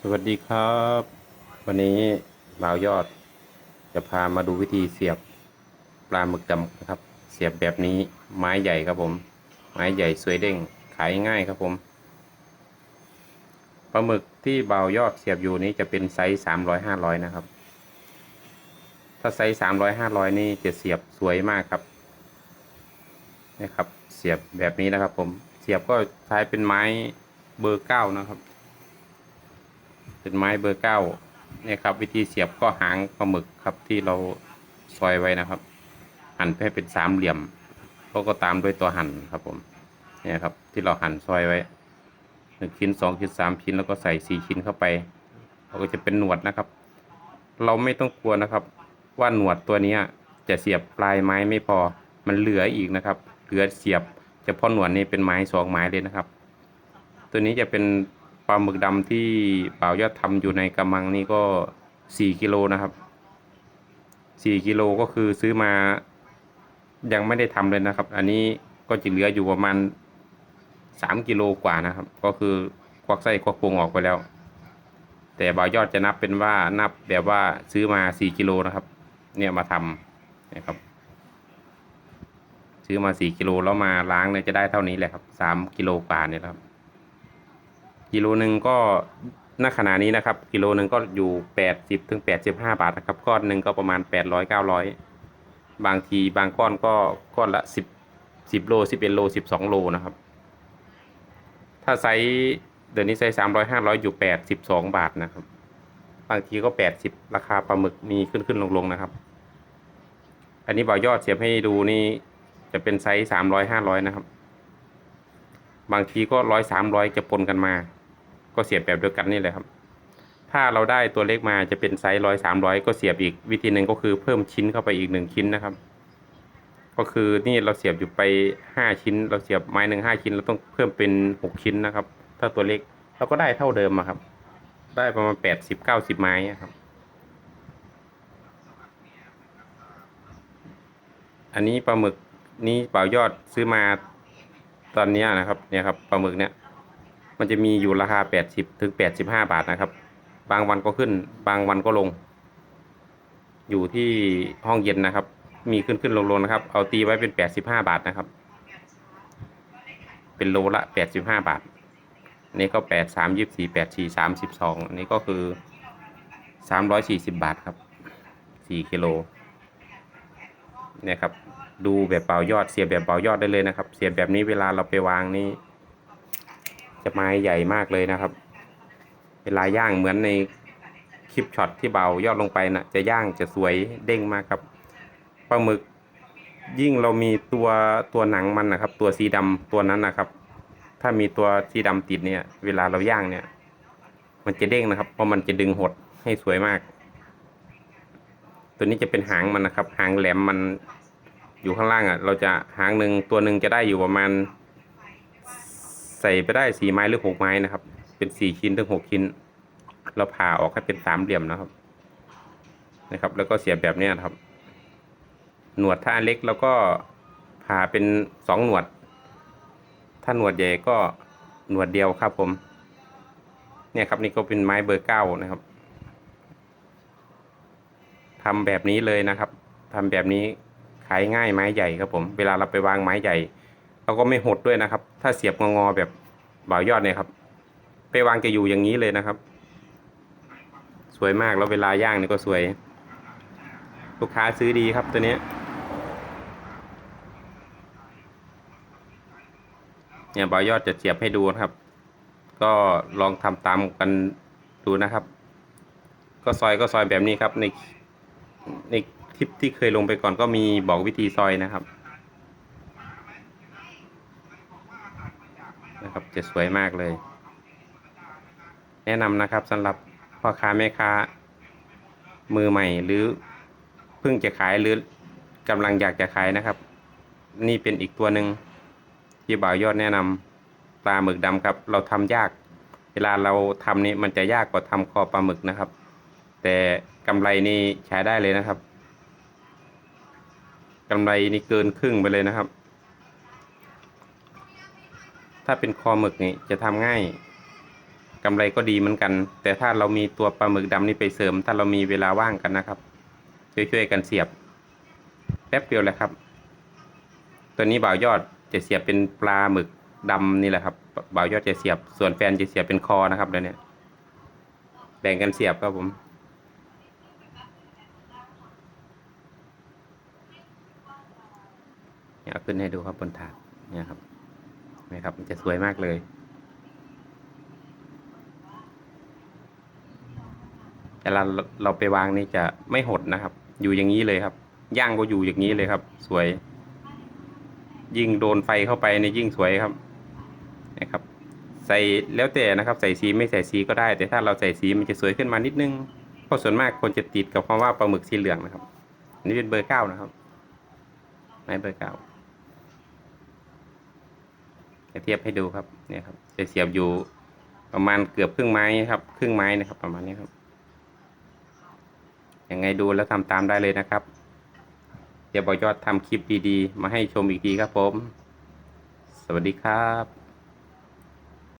สวัสดีครับ วันนี้บ่าวยอด จะพามาดูวิธีเสียบปลาหมึกดำนะครับ เสียบแบบนี้ไม้ใหญ่ครับผม ไม้ใหญ่สวยเด้งขายง่ายครับผมปลาหมึกที่บ่าวยอดเสียบอยู่นี้จะเป็นไซส์สามร้อยห้าร้อยนะครับ ถ้าไซส์สามร้อยห้าร้อยนี่จะเสียบสวยมากครับนะครับ เสียบแบบนี้นะครับ ผมเสียบก็ใช้เป็นไม้เบอร์เก้านะครับ เป็นไม้เบอร์เก้าเนี่ยครับ วิธีเสียบก็หางปลาหมึกครับที่เราซอยไว้นะครับ หั่นให้เป็นสามเหลี่ยมแล้วก็ตามด้วยตัวหั่นครับผมเนี่ยครับที่เราหั่นซอยไว้หนึ่งชิ้นสองชิ้นสามชิ้นแล้วก็ใส่สี่ชิ้นเข้าไปเราก็จะเป็นหนวดนะครับ เราไม่ต้องกลัวนะครับ ว่าหนวดตัวนี้จะเสียบปลายไม้ไม่พอมันเหลืออีกนะครับ เหลือเสียบเฉพาะหนวดนี่เป็นไม้สองไม้เลยนะครับ ตัวนี้จะเป็น ปลาหมึกดำที่บ่าวยอดทำอยู่ในกระมังนี่ก็สี่กิโลนะครับสี่กิโลก็คือซื้อมายังไม่ได้ทำเลยนะครับ อันนี้ก็จะเหลืออยู่ประมาณสามกิโลกว่านะครับ ก็คือควักไส้ควักพุงออกไปแล้ว แต่บ่าวยอดจะนับเป็นว่านับแบบว่าซื้อมาสี่กิโลนะครับ เนี่ยมาทำนะครับ ซื้อมาสี่กิโลแล้วมาล้างเนี่ยจะได้เท่านี้แหละครับสามกิโลกว่าเนี่ยครับ กิโลหนึ่งก็ณขณะนี้นะครับ กิโลหนึ่งก็อยู่แปดสิบถึงแปดสิบห้าบาทนะครับก้อนหนึ่งก็ประมาณแปดร้อยเก้าร้อยบางทีบางก้อนก็ก้อนละสิบสิบโลสิบเอ็ดโลสิบสองโลนะครับ ถ้าไซส์เดี๋ยวนี้ไซส์สามร้อยห้าร้อยอยู่แปดสิบสองบาทนะครับ บางทีก็แปดสิบราคาปลาหมึกมีขึ้นขึ้นลงลงนะครับ อันนี้บ่ายอดเสียบให้ดูนี่จะเป็นไซส์สามร้อยห้าร้อยนะครับ บางทีก็ร้อยสามร้อยจะปนกันมา ก็เสียบแบบเดียวกันนี่แหละครับ ถ้าเราได้ตัวเล็กมาจะเป็นไซส์ร้อยสามร้อยก็เสียบอีกวิธีหนึ่งก็คือเพิ่มชิ้นเข้าไปอีกหนึ่งชิ้นนะครับ ก็คือนี่เราเสียบอยู่ไปห้าชิ้น เราเสียบไม้หนึ่งห้าชิ้น เราต้องเพิ่มเป็นหกชิ้นนะครับ ถ้าตัวเล็กเราก็ได้เท่าเดิมอะครับ ได้ประมาณแปดสิบเก้าสิบไม้ครับอันนี้ปลาหมึกนี้เป่ายอดซื้อมาตอนนี้นะครับเนี่ยครับปลาหมึกเนี่ย มันจะมีอยู่ราคาแปดสิบถึงแปดสิบห้าบาทนะครับ บางวันก็ขึ้น บางวันก็ลง อยู่ที่ห้องเย็นนะครับ มีขึ้นขึ้นลงลงนะครับ เอาตีไว้เป็นแปดสิบห้าบาทนะครับ เป็นโลละแปดสิบห้าบาท นี่ก็แปดสามยี่สี่แปดสี่สามสิบสองนี่ก็คือสามร้อยสี่สิบบาทครับสี่กิโลเนี่ยครับ ดูแบบเป่ายอด เสียบแบบเป่ายอดได้เลยนะครับ เสียบแบบนี้เวลาเราไปวางนี่ จะไม้ใหญ่มากเลยนะครับ เวลาย่างเหมือนในคลิปช็อตที่เบายอดลงไปนะจะย่างจะสวยเด้งมากครับปลาหมึกยิ่งเรามีตัวตัวหนังมันนะครับ ตัวสีดำตัวนั้นนะครับ ถ้ามีตัวสีดำติดเนี่ย เวลาเราย่างเนี่ย มันจะเด้งนะครับ เพราะมันจะดึงหดให้สวยมาก ตัวนี้จะเป็นหางมันนะครับ หางแหลมมันอยู่ข้างล่างอะ เราจะหางหนึ่งตัวหนึ่งจะได้อยู่ประมาณ ส่ไปได้สี่ไม้หรือหกไม้นะครับ เป็นสี่ชิ้นถึงหกชิ้น เราผ่าออกให้เป็นสามเหลี่ยมนะครับ นะครับ แล้วก็เสียบแบบนี้ยครับ หนวดถ้าเล็กเราก็ผ่าเป็นสองหนวด ถ้าหนวดใหญ่ก็หนวดเดียวครับผม เนี่ยครับนี่ก็เป็นไม้เบอร์เก้านะครับทำแบบนี้เลยนะครับทำแบบนี้ขายง่ายไม้ใหญ่ครับผม เวลาเราไปวางไม้ใหญ่ เราก็ไม่หดด้วยนะครับ ถ้าเสียบงอแบบบ่าวยอดเนี่ยครับ ไปวางจะอยู่อย่างนี้เลยนะครับ สวยมากแล้วเวลาย่างนี่ก็สวย ลูกค้าซื้อดีครับตัวนี้เนี่ยบ่าวยอดจะเสียบให้ดูนะครับ ก็ลองทำตามกันดูนะครับ ก็ซอยก็ซอยแบบนี้ครับในในคลิปที่เคยลงไปก่อนก็มีบอกวิธีซอยนะครับ นะครับ จะสวยมากเลย แนะนำนะครับสำหรับพ่อค้าแม่ค้า มือใหม่หรือเพิ่งจะขายหรือกำลังอยากจะขายนะครับ นี่เป็นอีกตัวหนึ่งที่บ่าวยอดแนะนำปลาหมึกดำครับ เราทำยาก เวลาเราทำนี่มันจะยากกว่าทำคอปลาหมึกนะครับ แต่กำไรนี่ใช้ได้เลยนะครับกำไรนี่เกินครึ่งไปเลยนะครับ ถ้าเป็นคอหมึกนี่จะทำง่ายกกำไรก็ดีเหมือนกัน แต่ถ้าเรามีตัวปลาหมึกดำนี่ไปเสริม ถ้าเรามีเวลาว่างกันนะครับ ช่วยๆกันเสียบ แป๊บเดียวแหละครับ ตัวนี้บ่าวยอดจะเสียบเป็นปลาหมึกดำนี่แหละครับบ่าวยอดจะเสียบ ส่วนแฟนจะเสียบเป็นคอนะครับเดี๋ยวนี้แบ่งกันเสียบครับผมเนี่ยเอาขึ้นให้ดูครับบนถาดเนี่ยครับ นะครับ มันจะสวยมากเลยแต่เราเราไปวางนี่จะไม่หดนะครับ อยู่อย่างนี้เลยครับ ย่างก็อยู่อย่างนี้เลยครับ สวย ยิ่งโดนไฟเข้าไปในยิ่งสวยครับนะครับ ใส่แล้วแต่นะครับ ใส่สีไม่ใส่สีก็ได้ แต่ถ้าเราใส่สีมันจะสวยขึ้นมานิดนึงเพราะส่วนมากคนจะติดกับคำว่าปลาหมึกสีเหลืองนะครับนนี่เป็นเบอร์เก้านะครับไม้เบอร์เก้า จะเทียบให้ดูครับเนี่ยครับจะเสียบอยู่ประมาณเกือบครึ่งไม้ครับ ครึ่งไม้นะครับ ประมาณนี้ครับยังไงดูแล้วทำตามได้เลยนะครับ เดี๋ยวบอยอดทำคลิปดีๆ มาให้ชมอีกทีครับผม สวัสดีครับ